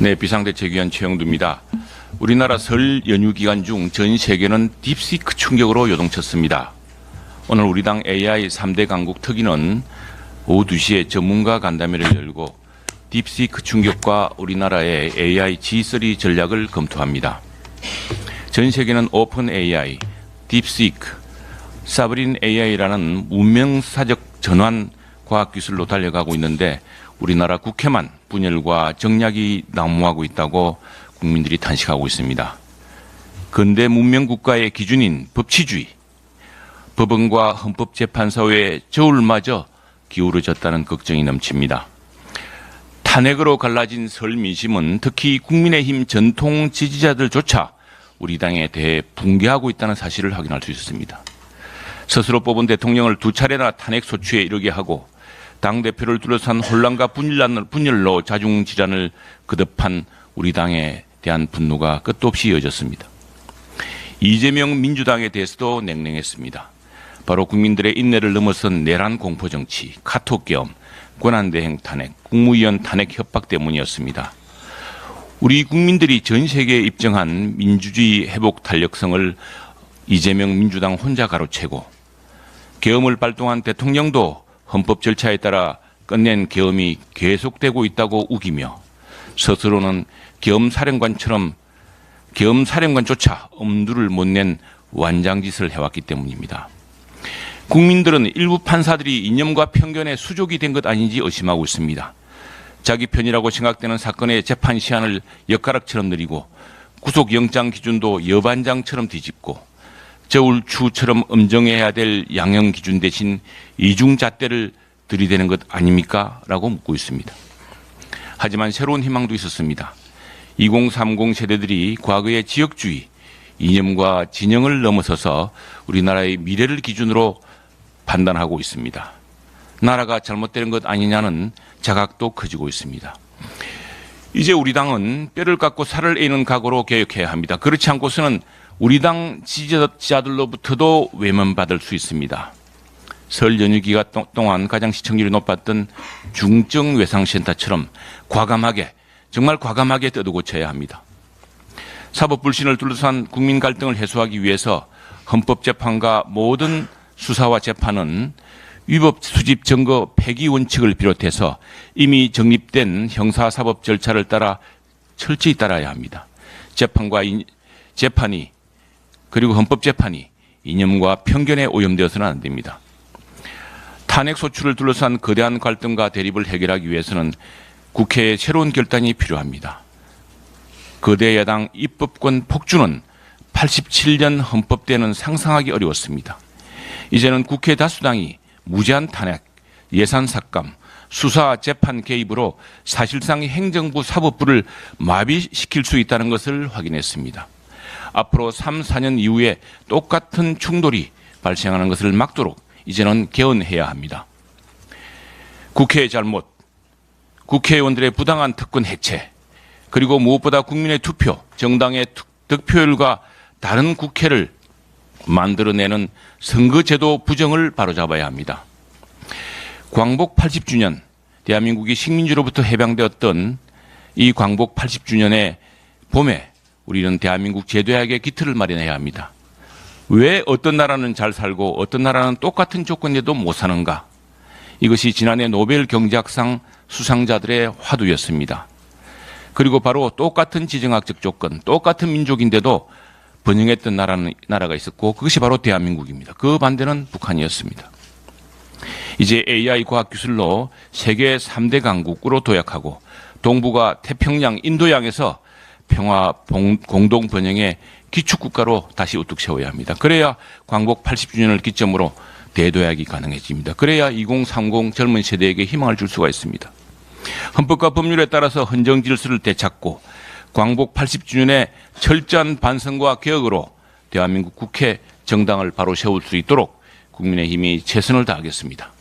네, 비상대책위원 최영두입니다. 우리나라 설 연휴 기간 중 전 세계는 딥시크 충격으로 요동쳤습니다. 오늘 우리 당 AI 3대 강국 특위는 오후 2시에 전문가 간담회를 열고 딥시크 충격과 우리나라의 AI G3 전략을 검토합니다. 전 세계는 오픈 AI, 딥시크, 사브린 AI라는 문명사적 전환 과학기술로 달려가고 있는데 우리나라 국회만 분열과 정략이 난무하고 있다고 국민들이 탄식하고 있습니다. 근대 문명 국가의 기준인 법치주의, 법원과 헌법재판소의 저울마저 기울어졌다는 걱정이 넘칩니다. 탄핵으로 갈라진 설 민심은 특히 국민의힘 전통 지지자들조차 우리 당에 대해 붕괴하고 있다는 사실을 확인할 수 있습니다. 스스로 뽑은 대통령을 두 차례나 탄핵 소추에 이르게 하고 당 대표를 둘러싼 혼란과 분열로, 분열로 자중질환을 거듭한 우리 당에 대한 분노가 끝도 없이 이어졌습니다. 이재명 민주당에 대해서도 냉랭했습니다. 바로 국민들의 인내를 넘어선 내란 공포 정치, 카톡 계엄, 권한대행 탄핵, 국무위원 탄핵 협박 때문이었습니다. 우리 국민들이 전 세계에 입증한 민주주의 회복 탄력성을 이재명 민주당 혼자 가로채고 계엄을 발동한 대통령도 헌법 절차에 따라 끝낸 계엄이 계속되고 있다고 우기며 스스로는 계엄사령관처럼 계엄사령관조차 엄두를 못 낸 완장짓을 해왔기 때문입니다. 국민들은 일부 판사들이 이념과 편견의 수족이 된 것 아닌지 의심하고 있습니다. 자기 편이라고 생각되는 사건의 재판 시한을 엿가락처럼 느리고 구속영장 기준도 여반장처럼 뒤집고 저울 추처럼 엄정해야 될 양형 기준 대신 이중 잣대를 들이대는 것 아닙니까? 라고 묻고 있습니다. 하지만 새로운 희망도 있었습니다. 2030 세대들이 과거의 지역주의, 이념과 진영을 넘어서서 우리나라의 미래를 기준으로 판단하고 있습니다. 나라가 잘못되는 것 아니냐는 자각도 커지고 있습니다. 이제 우리 당은 뼈를 깎고 살을 에는 각오로 개혁해야 합니다. 그렇지 않고서는 우리 당 지지자들로부터도 외면받을 수 있습니다. 설 연휴 기간 동안 가장 시청률이 높았던 중증 외상센터처럼 과감하게 정말 과감하게 뜯어고쳐야 합니다. 사법 불신을 둘러싼 국민 갈등을 해소하기 위해서 헌법재판과 모든 수사와 재판은 위법 수집 증거 폐기 원칙을 비롯해서 이미 정립된 형사사법 절차를 따라 철저히 따라야 합니다. 재판과 인, 재판이 그리고 헌법재판이 이념과 편견에 오염되어서는 안 됩니다. 탄핵 소추를 둘러싼 거대한 갈등과 대립을 해결하기 위해서는 국회의 새로운 결단이 필요합니다. 거대 야당 입법권 폭주는 87년 헌법 때는 상상하기 어려웠습니다. 이제는 국회 다수당이 무제한 탄핵, 예산 삭감, 수사 재판 개입으로 사실상 행정부 사법부를 마비시킬 수 있다는 것을 확인했습니다. 앞으로 3, 4년 이후에 똑같은 충돌이 발생하는 것을 막도록 이제는 개헌해야 합니다. 국회의 잘못, 국회의원들의 부당한 특권 해체, 그리고 무엇보다 국민의 투표, 정당의 득표율과 다른 국회를 만들어내는 선거제도 부정을 바로잡아야 합니다. 광복 80주년, 대한민국이 식민지로부터 해방되었던 이 광복 80주년의 봄에 우리는 대한민국 제도약의 기틀을 마련해야 합니다. 왜 어떤 나라는 잘 살고 어떤 나라는 똑같은 조건에도 못 사는가? 이것이 지난해 노벨 경제학상 수상자들의 화두였습니다. 그리고 바로 똑같은 지정학적 조건, 똑같은 민족인데도 번영했던 나라는, 나라가 있었고 그것이 바로 대한민국입니다. 그 반대는 북한이었습니다. 이제 AI 과학 기술로 세계 3대 강국으로 도약하고 동북아 태평양 인도양에서 평화 공동 번영의 기축국가로 다시 우뚝 세워야 합니다. 그래야 광복 80주년을 기점으로 대도약이 가능해집니다. 그래야 2030 젊은 세대에게 희망을 줄 수가 있습니다. 헌법과 법률에 따라서 헌정 질서를 되찾고 광복 80주년의 철저한 반성과 개혁으로 대한민국 국회 정당을 바로 세울 수 있도록 국민의힘이 최선을 다하겠습니다.